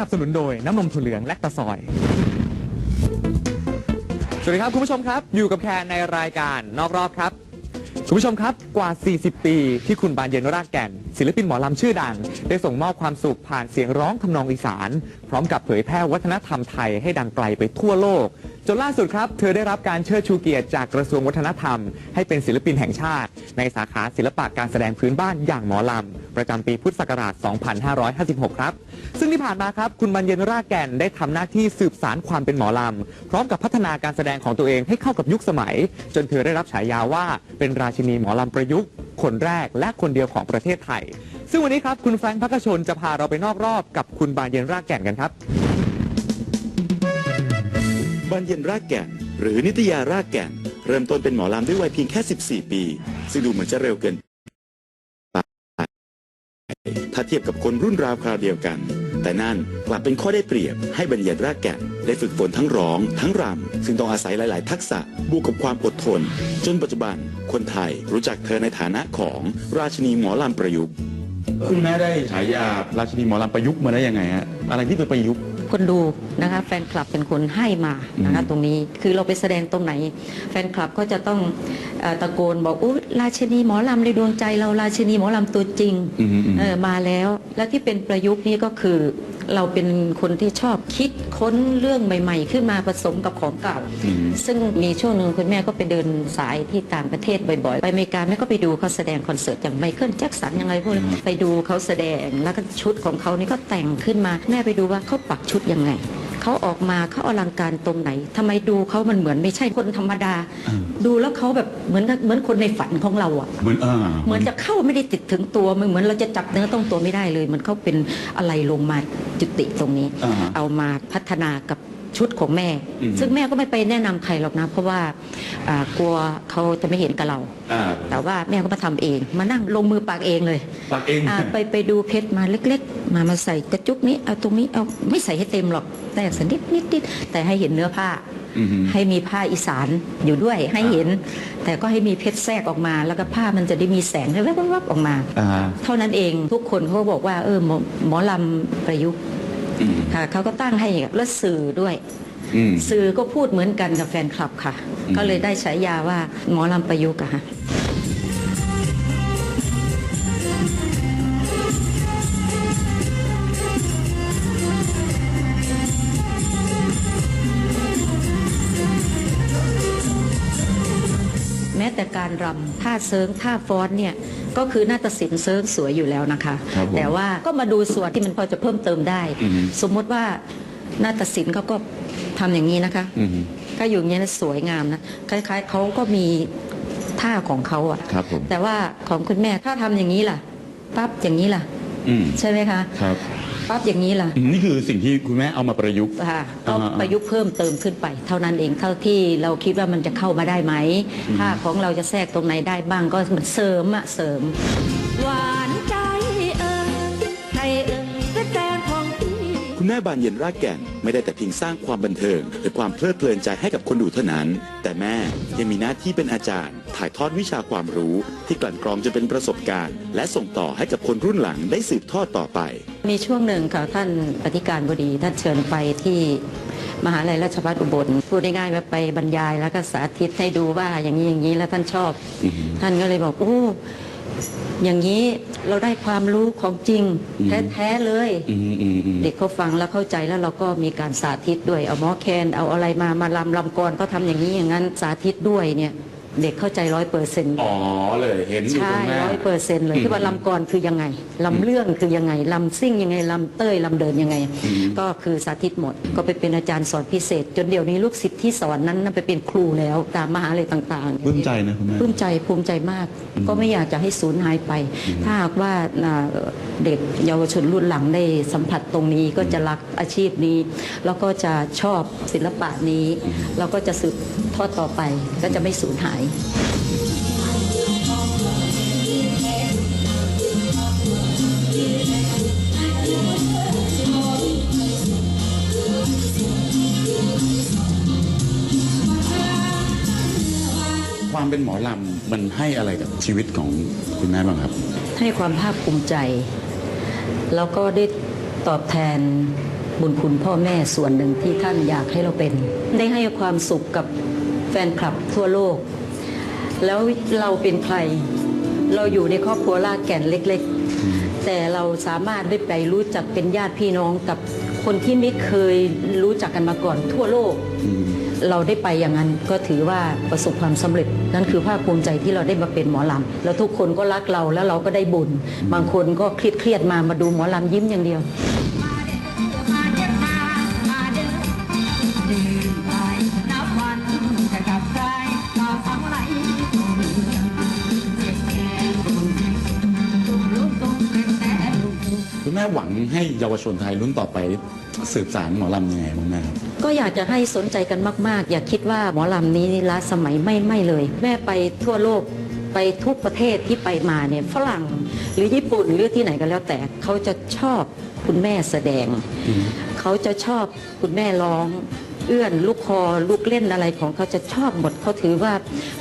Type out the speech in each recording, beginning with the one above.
นับสนุนโดยน้ำนมถั่วเหลืองและตะซอย สวัสดีครับคุณผู้ชมครับ อยู่กับแคนในรายการนอกรอบครับ คุณผู้ชมครับกว่า 40 ปี ที่คุณบานเย็นรากแก่น ศิลปินหมอลำชื่อดัง ได้ส่งมอบความสุขผ่านเสียงร้องทำนองอีสาน พร้อมกับเผยแพร่วัฒนธรรมไทยให้ดังไกลไปทั่วโลก จนล่าสุดครับ เธอได้รับการเชิดชูเกียรติจากกระทรวงวัฒนธรรม ให้เป็นศิลปินแห่งชาติ ในสาขาศิลปะการแสดงพื้นบ้านอย่างหมอลำ ประจำปีพุทธศักราช 2556 ครับ ซึ่งที่ผ่านมาครับ คุณบรรเย็นรากแก่นได้ทำหน้าที่สืบสารความเป็นหมอลำ พร้อมกับพัฒนาการแสดงของตัวเองให้เข้ากับยุคสมัย จนเธอได้รับฉายาว่าเป็นราชินีหมอลำประยุกต์คนแรกและคนเดียวของประเทศไทย ซึ่งวันนี้ครับคุณแฟรงค์พักชนจะพาเราไปนอกรอบกับคุณบานเย็นรากแก่นกันครับ บานเย็นรากแก่น หรือนิตยารากแก่น เริ่มต้นเป็นหมอลำด้วยวัยเพียงแค่ 14 ปี ซึ่งดูเหมือนจะเร็วเกินไปถ้าเทียบกับคนรุ่นราวคราวเดียวกัน แต่นั่นกลับเป็นข้อได้เปรียบให้บรรเย็นรากแก่นได้ฝึกฝนทั้งร้อง ทั้งรำ ซึ่งต้องอาศัยหลาย ๆ ทักษะบวกกับความอดทน จนปัจจุบันคนไทยรู้จักเธอในฐานะของราชินีหมอลำประยุกต์ คุณแม่ได้ฉายาราชินีหมอลำประยุกต์มาได้ยังไงฮะอะไรที่เป็นประยุกต์ คนดูนะคะแฟนคลับเป็นคนให้มานะคะตรงนี้คือเราไปแสดงตรงไหน แฟนคลับก็จะต้องเอ่อตะโกนบอกอุ้ราชินีหมอลำในดวงใจเราราชินีหมอลำตัวจริงอืมอืมอืมเออมาแล้ว และที่เป็นประยุกต์นี่ก็คือ เราเป็นคนที่ชอบคิดค้นเรื่องใหม่ ๆ ขึ้นมาผสมกับของเก่าอืมซึ่งมีช่วงหนึ่งคุณแม่ก็ไปเดินสายที่ต่างประเทศบ่อยๆ ไปอเมริกาแม่ก็ไปดูเขาแสดงคอนเสิร์ตอย่างไมเคิลแจ็คสันยังไงพวกนี้ไปดูเขาแสดงแล้วก็ชุดของเขานี่ก็แต่งขึ้นมาแม่ไปดูว่าเขาปักชุดยังไง เขาออกมาเขาอลังการตรงไหนทำไมดูเขามันเหมือนไม่ใช่คนธรรมดา ดูแล้วเขาแบบเหมือนกับเหมือนคนในฝันของเราอะเหมือนอ่าเหมือนจะเข้าไม่ได้ติดถึงตัวมันเหมือนเราจะจับเนื้อต้องตัวไม่ได้เลย มันเขาเป็นอะไรลงมาจุติตรงนี้อ่าเอามาพัฒนากับ ชุดของแม่ อืม ซึ่งแม่ก็ไม่ไปแนะนำใครหรอกนะ เพราะว่าอ่ากลัวเขาจะไม่เห็นกับเรา อ่าแต่ว่าแม่ก็มาทำเอง มานั่งลงมือปากเองเลย ปักเอง อ่าไปไปดูเพชรมาเล็ก ๆ มามาใส่กระจุกนี้เอาตรงนี้เอาไม่ใส่ให้เต็มหรอกแต่สักนิดนิดนิดแต่ให้เห็นเนื้อผ้า อือหือให้มีผ้าอีสานอยู่ด้วยให้เห็น แต่ก็ให้มีเพชรแทรกออกมา แล้วก็ผ้ามันจะได้มีแสงแวบๆๆออกมา อ่า เท่านั้นเองทุกคนเขาก็บอกว่าเออหมอหมอลำประยุกต์อืม ค่ะเขาก็ตั้งให้แล้วสื่อด้วยอืมสื่อก็พูดเหมือนกันกับแฟนคลับค่ะอืมก็เลยได้ฉายาว่าหมอลำประยุกต์อะค่ะ ม้แต่การรำท่าเซิงท่าฟ้อนเนี่ยก็คือนาฏศิลป์เซิงสวยอยู่แล้วนะคะ ครับผมแต่ว่าก็มาดูส่วนที่มันพอจะเพิ่มเติมได้ อือฮึ สมมติว่านาฏศิลป์เขาก็ทำอย่างนี้นะคะ อืมก็อยู่อย่างนี้ยนะสวยงามนะคล้าย ๆเขาก็มีท่าของเขาอะครับผม แต่ว่าของคุณแม่ถ้าทำอย่างนี้ล่ะปั๊บอย่างนี้ล่ะ อืม ใช่ไหมคะ ครับ ปั๊บอย่างนี้ล่ะอืมนี่คือสิ่งที่คุณแม่เอามาประยุกต์ค่ะก็อ่าๆประยุกต์เพิ่มเติมขึ้นไป เท่านั้นเองเท่าที่เราคิดว่ามันจะเข้ามาได้ไหม ถ้าของเราจะแทรกตรงไหนได้บ้างก็มันเสริมอะเสริมหวา คุณแม่บานเย็นรากแก่นไม่ได้แต่เพียงสร้างความบันเทิงหรือความเพลิดเพลินใจให้กับคนดูเท่านั้น แต่แม่ยังมีหน้าที่เป็นอาจารย์ ถ่ายทอดวิชาความรู้ ที่กลั่นกรองจนเป็นประสบการณ์ และส่งต่อให้กับคนรุ่นหลังได้สืบทอดต่อไป มีช่วงหนึ่งค่ะท่านอธิการบดีท่านเชิญไปที่มหาลัยราชภัฏอุบลพูดง่ายๆว่าไปบรรยายแล้วก็สาธิตให้ดูว่าอย่างนี้อย่างนี้แล้วท่านชอบ ท่านก็เลยบอกโอ้อย่างนี้ เราได้ความรู้ของจริง แท้ๆเลยอืมอืมอืมเด็กเขาฟังแล้วเข้าใจแล้วเราก็มีการสาธิตด้วย เอาหมอแคน เอาอะไรมามาลำลำกรก็ทำอย่างนี้อย่างนั้นสาธิตด้วยเนี่ย เด็กเข้าใจร้อยเปอร์เซ็นต์อ๋อเลยเห็นอยู่ตรใช่งแม่ร้อยเปอร์เซ็นต์เลยที่ว่าลำกรคือยังไงลำเรื่องคือยังไงลำซิ่งยังไงลำเต้ยลำเดินยังไงก็คือสาธิตหมด ก็ไปเป็นอาจารย์สอนพิเศษ จนเดี๋ยวนี้ลูกศิษย์ที่สอนนั้นน่ะไปเป็นครูแล้วตามมหาลัยต่างๆ ปลื้มใจนะคุณแม่ ปลื้มใจภูมิใจมาก ก็ไม่อยากจะให้สูญหายไป ถ้าหากว่าอ่าเด็กเยาวชนรุ่นหลังได้สัมผัสตรงนี้ก็จะรักอาชีพนี้ แล้วก็จะชอบศิลปะนี้ แล้วก็จะสืบทอดต่อไปก็จะไม่สูญหายความเป็นหมอลำมันให้อะไรกับชีวิตของคุณแม่บ้างครับ ให้ความภาคภูมิใจ แล้วก็ได้ตอบแทนบุญคุณพ่อแม่ส่วนหนึ่งที่ท่านอยากให้เราเป็น ได้ให้ความสุขกับแฟนคลับทั่วโลก แล้วเราเป็นใคร เราอยู่ในครอบครัวลากแก่นเล็ก ๆ แต่เราสามารถได้ไปรู้จักเป็นญาติพี่น้องกับคนที่ไม่เคยรู้จักกันมาก่อนทั่วโลก เราได้ไปอย่างนั้นก็ถือว่าประสบความสำเร็จ นั่นคือภาคภูมิใจที่เราได้มาเป็นหมอลำแล้วทุกคนก็รักเราแล้วเราก็ได้บุญ บางคนก็เครียดเครียดๆมามาดูหมอลำยิ้มอย่างเดียว หวังให้เยาวชนไทยรุ่นต่อไปสืบสารหมอลำยังไงคุณแม่ครับ ก็อยากจะให้สนใจกันมาก ๆ อย่าคิดว่าหมอลำนี้ล้าสมัยไม่ไม่เลย แม่ไปทั่วโลกไปทุกประเทศที่ไปมาเนี่ยฝรั่งหรือญี่ปุ่นหรือที่ไหนก็แล้วแต่เขาจะชอบคุณแม่แสดง เขาจะชอบคุณแม่ร้องเอื้อนลูกคอลูกเล่นอะไรของเขาจะชอบหมดเขาถือว่า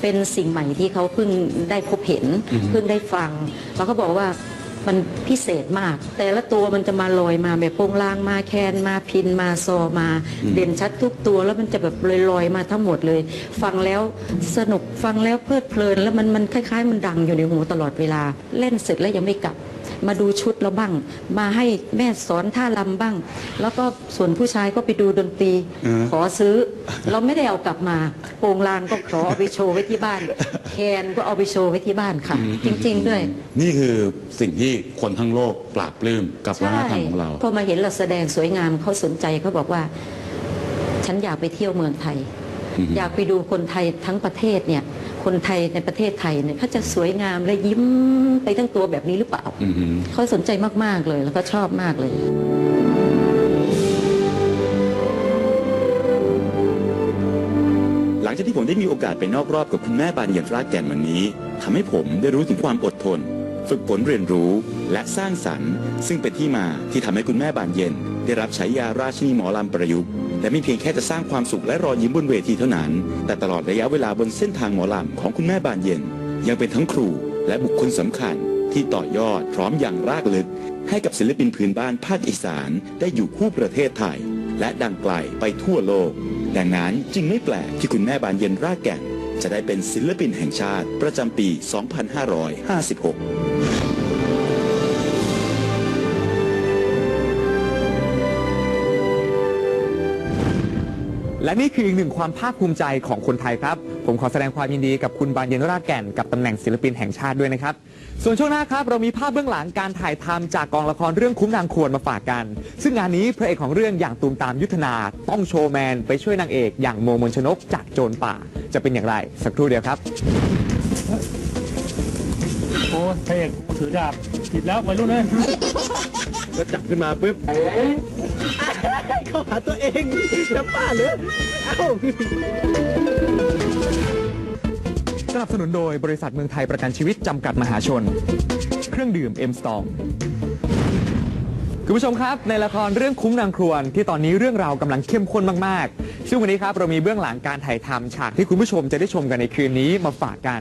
เป็นสิ่งใหม่ที่เขาเพิ่งได้พบเห็นเพิ่งได้ฟังแล้วก็บอกว่า มันพิเศษมาก แต่ละตัวมันจะมาลอยมาแบบโปรงลางมาแคนมาพินมาซอมา เด่นชัดทุกตัวแล้วมันจะแบบลอยๆมาทั้งหมดเลย ฟังแล้วสนุกฟังแล้วเพลิดเพลิน แล้วมันมันคล้ายๆ มันดังอยู่ในหูตลอดเวลา เล่นเสร็จแล้วยังไม่กลับ มาดูชุดเราบ้าง มาให้แม่สอนท่าลำบ้าง แล้วก็ส่วนผู้ชายก็ไปดูดนตรี ขอซื้อ เราไม่ได้เอากลับมาโปรงลางก็ขอเอาไปโชว์ไว้ที่บ้าน แคนก็เอาไปโชว์ไว้ที่บ้านค่ะ จริง ๆ ด้วย นี่คือสิ่งที่คนทั้งโลกปราบปลื้มกับวัฒนธรรมของเราพอมาเห็นเราแสดงสวยงามเขาสนใจเขาบอกว่า ฉันอยากไปเที่ยวเมืองไทยอือฮึอยากไปดูคนไทยทั้งประเทศเนี่ย คนไทยในประเทศไทยเนี่ยเขาจะสวยงามและยิ้มไปทั้งตัวแบบนี้หรือเปล่าอือหือ เขาสนใจมาก ๆ เลยแล้วก็ชอบมากเลย หลังจากที่ผมได้มีโอกาสไปนอกรอบกับคุณแม่บานเย็นรากแก่นวันนี้ทำให้ผมได้รู้ถึงความอดทน ฝึกฝนเรียนรู้และสร้างสรรค์ ซึ่งเป็นที่มาที่ทำให้คุณแม่บานเย็น ได้รับฉายาราชินีหมอลำประยุกต์ และไม่เพียงแค่จะสร้างความสุขและรอยยิ้มบนเวทีเท่านั้น แต่ตลอดระยะเวลาบนเส้นทางหมอลำของคุณแม่บานเย็น ยังเป็นทั้งครูและบุคคลสำคัญ ที่ต่อยอดพร้อมอย่างรากลึก ให้กับศิลปินพื้นบ้านภาคอีสานได้อยู่คู่ประเทศไทย และดังไกลไปทั่วโลก ดังนั้นจึงไม่แปลกที่คุณแม่บานเย็นรากแก่นจะได้เป็นศิลปินแห่งชาติประจำปี 2556 และนี่คืออีกหนึ่งความภาคภูมิใจของคนไทยครับ ผมขอแสดงความยินดีกับคุณบานเย็นรากแก่นกับตำแหน่งศิลปินแห่งชาติด้วยนะครับ ส่วนช่วงหน้าครับ เรามีภาพเบื้องหลังการถ่ายทำจากกองละครเรื่องคุ้มนางควรมาฝากกัน ซึ่งงานนี้พระเอกของเรื่องอย่างตูมตามยุทธนา ต้องโชว์แมน ไปช่วยนางเอกอย่างโมมนชนกจากโจรป่า จะเป็นอย่างไร สักครู่เดียวครับโอ้พระเอกถือดาบผิดแล้ววัยรุ่นเลยก็จับขึ้นมาปุ๊บ เขาหาตัวเองจะป้าเหรือเอ้า สนับสนุนโดยบริษัทเมืองไทยประกันชีวิตจำกัดมหาชน เครื่องดื่มเอ็มสตองคุณผู้ชมครับ ในละครเรื่องคุ้มนางครวนที่ตอนนี้เรื่องราวกำลังเข้มข้นมาก ๆ ซึ่งวันนี้ครับเรามีเบื้องหลังการถ่ายทำฉากที่คุณผู้ชมจะได้ชมกันในคืนนี้มาฝากกัน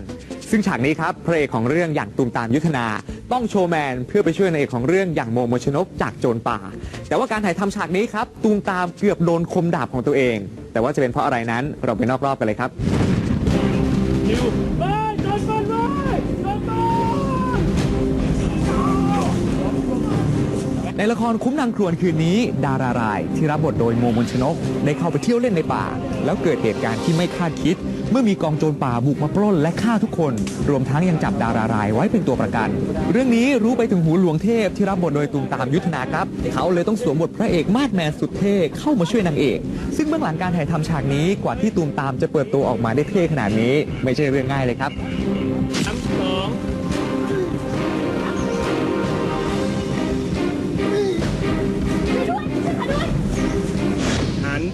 ซึ่งฉากนี้ครับพระเอกของเรื่องอย่างตูมตามยุทธนา ต้องโชว์แมนเพื่อไปช่วยนางเอกของเรื่องอย่างโมโมชนกจากโจรป่า แต่ว่าการถ่ายทำฉากนี้ครับตูมตามเกือบโดนคมดาบของตัวเอง แต่ว่าจะเป็นเพราะอะไรนั้นเราไปนอกรอบกันเลยครับในละครคุ้มนางครวนคืนนี้ ดารารายที่รับบทโดยโมมนชนก ได้เข้าไปเที่ยวเล่นในป่า แล้วเกิดเหตุการณ์ที่ไม่คาดคิด เมื่อมีกองโจรป่าบุกมาปล้นและฆ่าทุกคน รวมทั้งยังจับดารารายไว้เป็นตัวประกัน เรื่องนี้รู้ไปถึงหูหลวงเทพที่รับบทโดยตูมตามยุทธนาครับ เขาเลยต้องสวมบทพระเอกมาดแมนสุดเท่เข้ามาช่วยนางเอก ซึ่งเบื้องหลังการถ่ายทำฉากนี้กว่าที่ตูมตามจะเปิดตัวออกมาได้เท่ขนาดนี้ ไม่ใช่เรื่องง่ายเลยครับ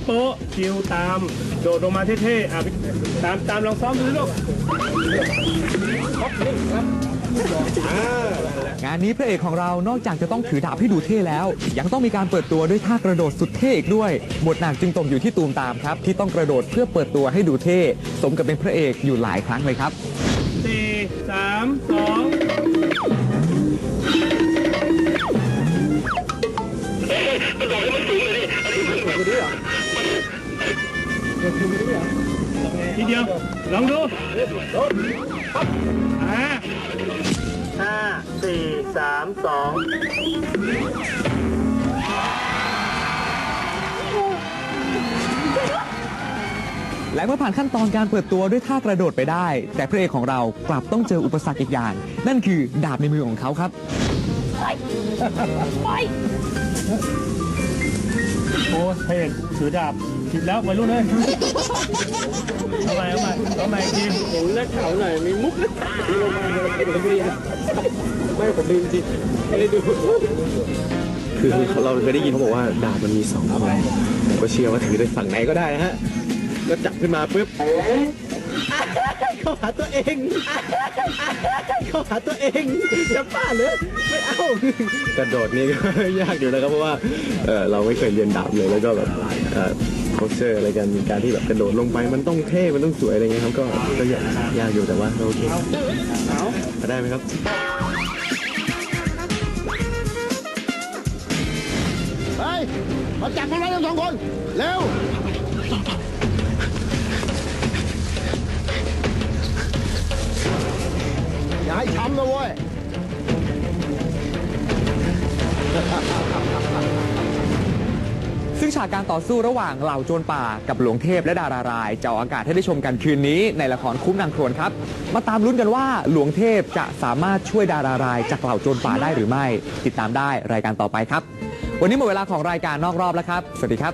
โป๊ะคิวตาม โดดลงมาเท่ๆอะตามตามลองซ้อมดูสิลูกงานนี้พระเอกของเรานอกจากจะต้องถือดาบให้ดูเท่แล้ว ยังต้องมีการเปิดตัวด้วยท่ากระโดดสุดเท่อีกด้วย บทหนักจึงตกอยู่ที่ตูมตามครับ ที่ต้องกระโดดเพื่อเปิดตัวให้ดูเท่ สมกับเป็นพระเอกอยู่หลายครั้งเลยครับสี่สามสอง ทีเดียว ลองดูอ่าห้าสี่สามสองและเมื่อผ่านขั้นตอนการเปิดตัวด้วยท่ากระโดดไปได้ แต่พระเอกของเรากลับต้องเจออุปสรรคอีกอย่าง นั่นคือดาบในมือของเขาครับโอ้เพลงถือดาบ ผิดแล้วไปรุ่นเลยเอาใหม่เอาใหม่เอาใหม่อีกทีผมนักข่าวหน่อยมีมุกนักข่าวลงมาเลยผมเรียนไม่ผมลืมจริงไม่ได้ดูคือเราเคยได้ยินเขาบอกว่าดาบมันมีสองคมผมก็เชื่อว่าถือได้ฝั่งไหนก็ได้นะฮะก็จับขึ้นมาปุ๊บเข้าหาตัวเองเข้าหาตัวเองจะบ้าเหรอไม่เอากระโดดนี่ก็ยากอยู่นะครับเพราะว่าเออเราไม่เคยเรียนดาบเลยแล้วก็แบบ โคเชอร์อะไรกันการที่แบบกระโดดลงไปมันต้องเท่มันต้องสวยอะไรเงี้ยครับก็ก็ยากยากอยู่แต่ว่าโอเคเอาได้ไหมครับไปมาจับมันไว้ทั้งสองคนเร็วอย่าให้ช้ำนะเว้ย ซึ่งฉากการต่อสู้ระหว่างเหล่าโจรป่ากับหลวงเทพและดารารายจะออกอากาศให้ได้ชมกันคืนนี้ในละครคุ้มนางครวนครับ มาตามลุ้นกันว่าหลวงเทพจะสามารถช่วยดารารายจากเหล่าโจรป่าได้หรือไม่ ติดตามได้รายการต่อไปครับ วันนี้หมดเวลาของรายการนอกรอบแล้วครับ สวัสดีครับ